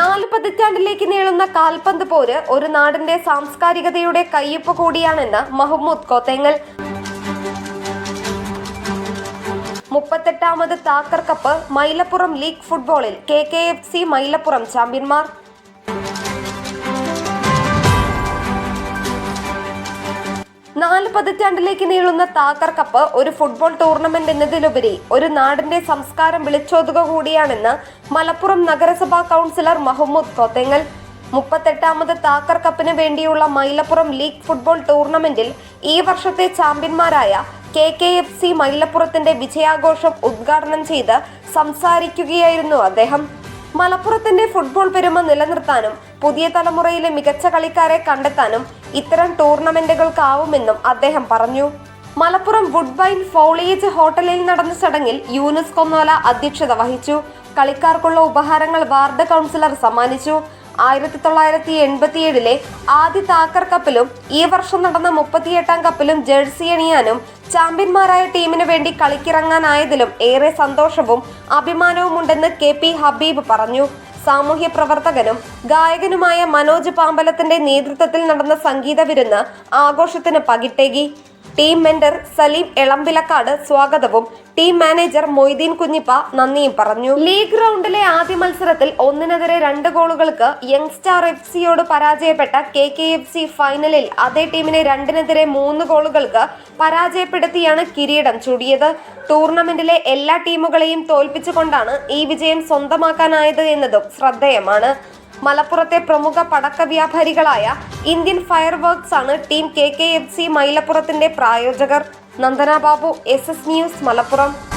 നാല് പതിറ്റാണ്ടിലേക്ക് നീളുന്ന കാൽപന്ത് പോര് ഒരു നാടിന്റെ സാംസ്കാരികതയുടെ കയ്യൊപ്പ് കൂടിയാണെന്ന് മഹ്മൂദ് കോത്തേങ്ങൽ. മുപ്പത്തെട്ടാമത് താക്കർ കപ്പ് മൈലപ്പുറം ലീഗ് ഫുട്ബോളിൽ K K F C Mailappuram ചാമ്പ്യന്മാർ. നാല് പതിറ്റാണ്ടിലേക്ക് നീളുന്ന താക്കർ കപ്പ് ഒരു ഫുട്ബോൾ ടൂർണമെന്റ് എന്നതിലുപരി ഒരു നാടിന്റെ സംസ്കാരം വിളിച്ചോതുക കൂടിയാണെന്ന് മലപ്പുറം നഗരസഭാ കൗൺസിലർ മഹമ്മൂദ് കോത്തേങ്ങൽ. മുപ്പത്തെട്ടാമത് താക്കർ കപ്പിന് വേണ്ടിയുള്ള മൈലപ്പുറം ലീഗ് ഫുട്ബോൾ ടൂർണമെന്റിൽ ഈ വർഷത്തെ ചാമ്പ്യന്മാരായ കെ കെ എഫ് സി മൈലപ്പുറത്തിന്റെ വിജയാഘോഷം ഉദ്ഘാടനം ചെയ്ത് സംസാരിക്കുകയായിരുന്നു അദ്ദേഹം. മലപ്പുറത്തിന്റെ ഫുട്ബോൾ പെരുമ നിലനിർത്താനും പുതിയ തലമുറയിലെ മികച്ച കളിക്കാരെ കണ്ടെത്താനും ഇത്തരം ടൂർണമെന്റുകൾക്കാവുമെന്നും അദ്ദേഹം പറഞ്ഞു. മലപ്പുറം വുഡ്ബൈൻ ഫോളിയേജ് ഹോട്ടലിൽ നടന്ന ചടങ്ങിൽ യൂനുസ് കൊന്നോല അധ്യക്ഷത വഹിച്ചു. കളിക്കാർക്കുള്ള ഉപഹാരങ്ങൾ വാർഡ് കൗൺസിലർ സമ്മാനിച്ചു. ആയിരത്തി തൊള്ളായിരത്തി എൺപത്തിയേഴിലെ ആദ്യ താക്കർ കപ്പിലും ഈ വർഷം നടന്ന മുപ്പത്തിയെട്ടാം കപ്പിലും ജേഴ്സി അണിയാനും ചാമ്പ്യന്മാരായ ടീമിന് വേണ്ടി കളിക്കിറങ്ങാനായതിലും ഏറെ സന്തോഷവും അഭിമാനവുമുണ്ടെന്ന് കെ പി ഹബീബ് പറഞ്ഞു. സാമൂഹ്യ പ്രവർത്തകനും ഗായകനുമായ മനോജ് പാമ്പലത്തിന്റെ നേതൃത്വത്തിൽ നടന്ന സംഗീത വിരുന്ന് ആഘോഷത്തിന് പകിട്ടേകി. ടീം മെന്റർ സലീം എളമ്പിലക്കാട് സ്വാഗതവും. ടീം മാനേജർ മൊയ്തീൻ കുഞ്ഞിപ്പ നന്ദിയും പറഞ്ഞു. ലീഗ് റൗണ്ടിലെ ആദ്യ മത്സരത്തിൽ ഒന്നിനെതിരെ രണ്ട് ഗോളുകൾക്ക് യങ്സ്റ്റാർ എഫ് സിയോട് പരാജയപ്പെട്ട കെ കെ എഫ് സി ഫൈനലിൽ അതേ ടീമിനെ രണ്ടിനെതിരെ മൂന്ന് ഗോളുകൾക്ക് പരാജയപ്പെടുത്തിയാണ് കിരീടം ചൂടിയത്. ടൂർണമെന്റിലെ എല്ലാ ടീമുകളെയും തോൽപ്പിച്ചുകൊണ്ടാണ് ഈ വിജയം സ്വന്തമാക്കാനായത് എന്നതും ശ്രദ്ധേയമാണ്. മലപ്പുറത്തെ പ്രമുഖ പടക്ക വ്യാപാരികളായ ഇന്ത്യൻ ഫയർ വർക്ക്സ് ആണ് team K K F C മൈലപ്പുറത്തിന്റെ പ്രായോജകർ. Nandana Babu S S news Malappuram.